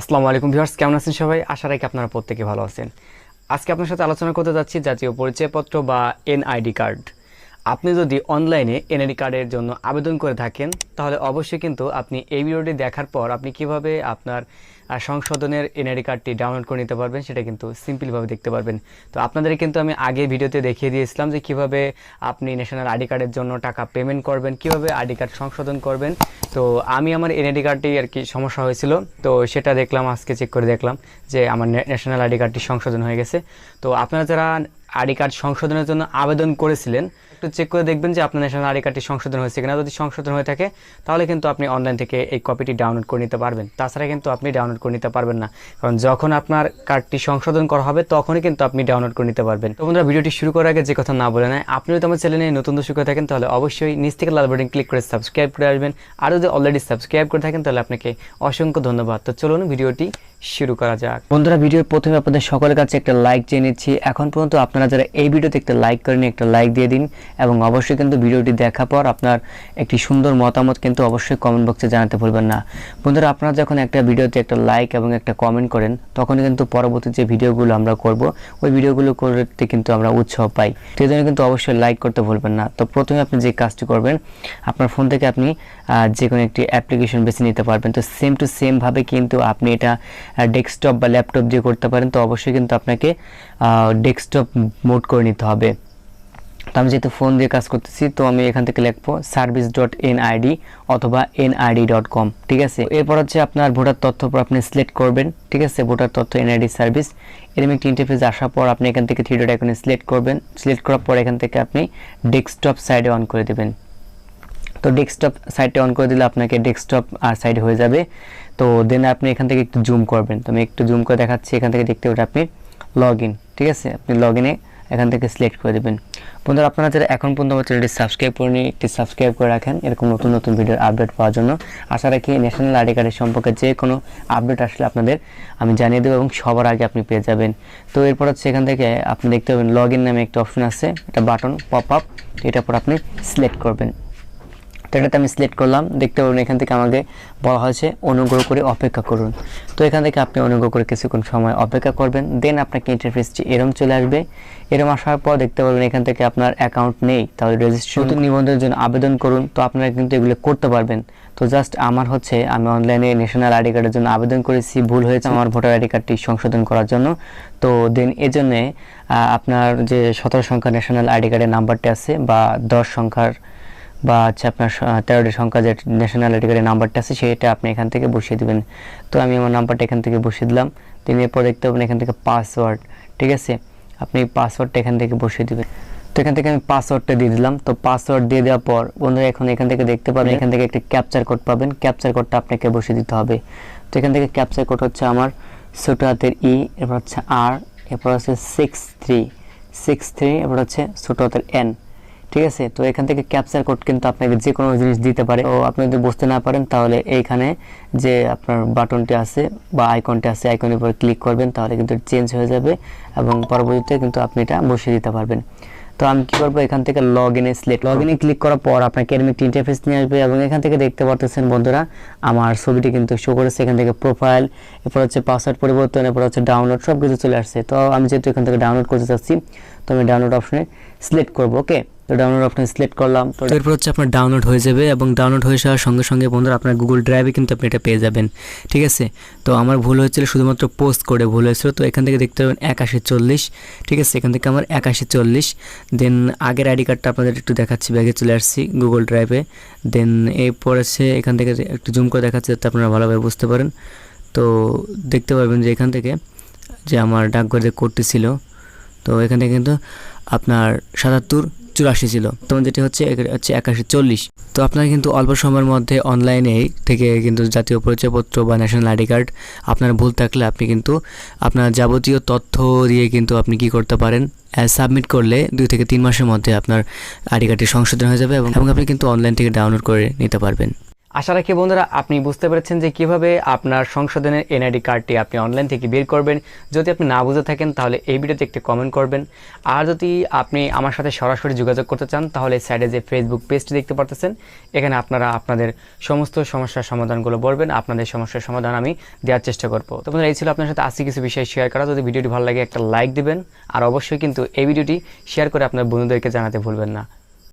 আসসালামু আলাইকুম ভিউয়ার্স, কেমন আছেন সবাই? আশা রাখি আপনারা প্রত্যেকে ভালো আছেন। আজকে আপনার সাথে আলোচনা করতে যাচ্ছি জাতীয় পরিচয়পত্র বা এনআইডি কার্ড। আপনি যদি অনলাইনে এনআইডি কার্ডের জন্য আবেদন করে থাকেন, তাহলে অবশ্যই কিন্তু আপনি এই ভিডিওটি দেখার পর আপনি কীভাবে আপনার সংশোধনের এনআইডি কার্ডটি ডাউনলোড করে নিতে পারবেন সেটা কিন্তু সিম্পলভাবে দেখতে পারবেন। তো আপনাদের কিন্তু আমি আগে ভিডিওতে দেখিয়ে দিয়েছিলাম যে কীভাবে আপনি ন্যাশনাল আইডি কার্ডের জন্য টাকা পেমেন্ট করবেন, কীভাবে আইডি কার্ড সংশোধন করবেন। তো আমি আমার এনআইডি কার্ডটি আর কি সমস্যা হয়েছিল, তো সেটা দেখলাম, আজকে চেক করে দেখলাম যে আমার ন্যাশনাল আইডি কার্ডটি সংশোধন হয়ে গেছে। তো আপনারা যারা আইডি কার্ড সংশোধনের জন্য আবেদন করেছিলেন একটু চেক করে দেখবেন যে আপনার ন্যাশনাল আইডি কার্ডটি সংশোধন হয়েছে কিনা। যদি সংশোধন হয়ে থাকে, তাহলে কিন্তু আপনি অনলাইন থেকে এই কপিটি ডাউনলোড করে নিতে পারবেন। তাছাড়া কিন্তু আপনি ডাউনলোড করে নিতে পারবেন না। কারণ যখন আপনার কার্ডটি সংশোধন করা হবে, তখনই কিন্তু আপনি ডাউনলোড করে নিতে পারবেন। তো বন্ধুরা, ভিডিওটি শুরু করার আগে যে কথা না বলে নেয়, আপনি যদি আমার চ্যানেলে নতুন দর্শক হয়ে থাকেন, তাহলে অবশ্যই নিচ থেকে লাল বাটন ক্লিক করে সাবস্ক্রাইব করে আসবেন। আর যদি অলরেডি সাবস্ক্রাইব করে থাকেন, তাহলে আপনাকে অসংখ্য ধন্যবাদ। তো চলুন ভিডিওটি শুরু করা যাক। বন্ধুরা, ভিডিওর প্রথমে আপনাদের সকলের কাছে একটা লাইক চেয়ে নিচ্ছি। এখন পর্যন্ত আপনারা যারা এই ভিডিওতে একটা লাইক করেন একটা লাইক দিয়ে দিন। এবং অবশ্যই কিন্তু ভিডিওটি দেখার পর আপনার একটি সুন্দর মতামত কিন্তু অবশ্যই কমেন্ট বক্সে জানাতে ভুলবেন না। বন্ধুরা, আপনারা যখন একটা ভিডিওতে একটা লাইক এবং একটা কমেন্ট করেন, তখনই কিন্তু পরবর্তী যে ভিডিওগুলো আমরা করব, ওই ভিডিওগুলো করতে কিন্তু আমরা উৎসাহ পাই। সেই জন্য কিন্তু অবশ্যই লাইক করতে ভুলবেন না। তো প্রথমে আপনি যে কাজটি করবেন, আপনার ফোন থেকে আপনি যে কোনো একটি অ্যাপ্লিকেশন বেছে নিতে পারবেন। তো সেম টু সেম ভাবে কিন্তু আপনি এটা ডেস্কটপ বা ল্যাপটপ দিয়ে করতে পারেন। তো অবশ্যই কিন্তু আপনাকে ডেস্কটপ মোড করে নিতে হবে। তো আমি যেহেতু ফোন দিয়ে কাজ করতেছি, তো আমি এখান থেকে লিখব সার্ভিস ডট এনআইডি অথবা এনআইডি ডট কম ঠিক আছে? এরপর হচ্ছে আপনার ভোটার তথ্য পর আপনি সিলেক্ট করবেন, ঠিক আছে? ভোটার তথ্য এনআইডি সার্ভিস এরকম একটি ইন্টারফেস আসার পর আপনি এখান থেকে থ্রি ডট আইকনে সিলেক্ট করবেন সিলেক্ট করার পর এখান থেকে আপনি ডেস্কটপ সাইডে অন করে দেবেন। তো ডেস্কটপ সাইডটা অন করে দিলে আপনাকে ডেস্কটপ আর সাইড হয়ে যাবে। তো দেন আপনি এখান থেকে একটু জুম করবেন। তো আমি একটু জুম করে দেখাচ্ছি, এখান থেকে দেখতে পাবেন আপনি লগ ঠিক আছে? আপনি লগ ইনে এখান থেকে সিলেক্ট করে দেবেন। বন্ধুরা, আপনারা যারা এখন পর্যন্ত আমার চ্যানেলটি সাবস্ক্রাইব করেনি একটি সাবস্ক্রাইব করে রাখেন। এরকম নতুন নতুন ভিডিওর আপডেট পাওয়ার জন্য। আশা রাখি ন্যাশনাল আইডি কার্ডের সম্পর্কে যে কোনো আপডেট আসলে আপনাদের আমি জানিয়ে দেবো এবং সবার আগে আপনি পেয়ে যাবেন। তো এরপর হচ্ছে এখান থেকে আপনি দেখতে পাবেন লগ নামে একটা অপশন আছে। একটা বাটন পপ আপ এটার পর আপনি সিলেক্ট করবেন। তো আমি সিলেক্ট করলাম। দেখতে পাবেন এখান থেকে আমাকে বলা হয়েছে অনুগ্রহ করে অপেক্ষা করুন। তো এখান থেকে আপনি অনুগ্রহ করে কিছুক্ষণ সময় অপেক্ষা করবেন। দেন আপনাকে ইন্টারফেসটি এরম চলে আসবে। এরম আসার পর দেখতে পাবেন এখান থেকে আপনার অ্যাকাউন্ট নেই। তাহলে রেজিস্ট্রেশন নিবন্ধনের জন্য আবেদন করুন। তো আপনারা কিন্তু এগুলো করতে পারবেন। তো জাস্ট আমার হচ্ছে, আমি অনলাইনে ন্যাশনাল আইডি কার্ডের জন্য আবেদন করেছি। ভুল হয়েছে আমার ভোটার আইডি কার্ডটি সংশোধন করার জন্য। তো দেন এজন্যে আপনার যে সতেরো সংখ্যার ন্যাশনাল আইডি কার্ডের নাম্বারটি আছে বা দশ সংখ্যার বা হচ্ছে আপনার তেরোটি সংখ্যা যে ন্যাশনাল আইডি নাম্বারটা আছে, সেটা আপনি এখান থেকে বসিয়ে দিবেন। তো আমি আমার নাম্বারটা এখান থেকে বসিয়ে দিলাম। তিনি এরপর দেখতে পাবেন এখান থেকে পাসওয়ার্ড ঠিক আছে? আপনি পাসওয়ার্ডটা এখান থেকে বসিয়ে দিবেন। তো এখান থেকে আমি পাসওয়ার্ডটা দিয়ে দিলাম। তো পাসওয়ার্ড দিয়ে দেওয়ার পর, বন্ধুরা, এখন এখান থেকে দেখতে পাবেন, এখান থেকে একটি ক্যাপচার কোড পাবেন। ক্যাপচার কোডটা আপনাকে বসিয়ে দিতে হবে। তো এখান থেকে ক্যাপচার কোড হচ্ছে আমার ছোটো হাতের ই এরপর হচ্ছে আর এরপর হচ্ছে সিক্স থ্রি সিক্স থ্রি এরপর হচ্ছে ছোটো হাতের এন ঠিক আছে? তো এখান থেকে ক্যাপচার কোড কিন্তু আপনাকে যে কোনো জিনিস দিতে পারে। তো আপনি যদি বুঝতে না পারেন, তাহলে এইখানে যে আপনার বাটনটি আছে বা আইকনটি আছে আইকনের উপর ক্লিক করবেন, তাহলে কিন্তু চেঞ্জ হয়ে যাবে এবং পরবর্তীতে কিন্তু আপনি এটা বসিয়ে দিতে পারবেন। তো আমি কি করব? এখান থেকে লগ ইনে সিলেক্ট লগ ইনে ক্লিক করার পর আপনাকে এরকম একটি ইন্টারফেস নিয়ে আসবে এবং এখান থেকে দেখতে পারতেছেন বন্ধুরা, আমার ছবিটি কিন্তু শো করেছে। এখান থেকে প্রোফাইল এরপর হচ্ছে পাসওয়ার্ড পরিবর্তন, এরপর হচ্ছে ডাউনলোড সব কিছু চলে আসছে। তো আমি যেহেতু এখান থেকে ডাউনলোড করতে চাচ্ছি, তো আমি ডাউনলোড অপশনে সিলেক্ট করব ওকে তো ডাউনলোড অপশনে সিলেক্ট করলাম, তো এরপর হচ্ছে আপনার ডাউনলোড হয়ে যাবে এবং ডাউনলোড হয়ে যাওয়ার সঙ্গে সঙ্গে বন্ধুরা আপনার গুগল ড্রাইভে কিন্তু আপনি এটা পেয়ে যাবেন, ঠিক আছে? তো আমার ভুল হয়েছিল, শুধুমাত্র পোস্ট করে ভুল হয়েছিল, তো এখান থেকে দেখতে পাবেন একাশি চল্লিশ, ঠিক আছে? এখান থেকে আমার একাশি চল্লিশ দেন আগের আইডি কার্ডটা আপনাদের একটু দেখাচ্ছি, ব্যাগে চলে আসছি গুগল ড্রাইভে দেন এরপর আছে এখান থেকে একটু জুম করে দেখাচ্ছি, যাতে আপনারা ভালোভাবে বুঝতে পারেন। তো দেখতে পারবেন যে এখান থেকে যে আমার ডাকঘরে কোডটি ছিল, তো এখান থেকে কিন্তু আপনার সাতাত্তর চুরাশি ছিল। তখন যেটি হচ্ছে হচ্ছে একাশি, চল্লিশ। তো আপনারা কিন্তু অল্প সময়ের মধ্যে অনলাইনে থেকে কিন্তু জাতীয় পরিচয়পত্র বা ন্যাশনাল আইডি কার্ড আপনার ভুল থাকলে আপনি কিন্তু আপনার যাবতীয় তথ্য দিয়ে কিন্তু আপনি কি করতে পারেন সাবমিট করলে দুই থেকে তিন মাসের মধ্যে আপনার আইডি কার্ডটি সংশোধন হয়ে যাবে এবং এবং আপনি কিন্তু অনলাইন থেকে ডাউনলোড করে নিতে পারবেন। আশা রাখি বন্ধুরা, আপনি বুঝতে পেরেছেন যে কীভাবে আপনার সংশোধনের এনআইডি কার্ডটি আপনি অনলাইন থেকে বের করবেন। যদি আপনি না বুঝে থাকেন, তাহলে এই ভিডিওতে একটি কমেন্ট করবেন। আর যদি আপনি আমার সাথে সরাসরি যোগাযোগ করতে চান, তাহলে সাইডে যে ফেসবুক পেজটি দেখতে পারতেছেন, এখানে আপনারা আপনাদের সমস্ত সমস্যার সমাধানগুলো বলবেন। আপনাদের সমস্যার সমাধান আমি দেওয়ার চেষ্টা করব। তো বন্ধুরা, এই ছিল আপনার সাথে আজকে কিছু বিষয় শেয়ার করা। যদি ভিডিওটি ভালো লাগে, একটা লাইক দিবেন। আর অবশ্যই কিন্তু এই ভিডিওটি শেয়ার করে আপনার বন্ধুদেরকে জানাতে ভুলবেন না।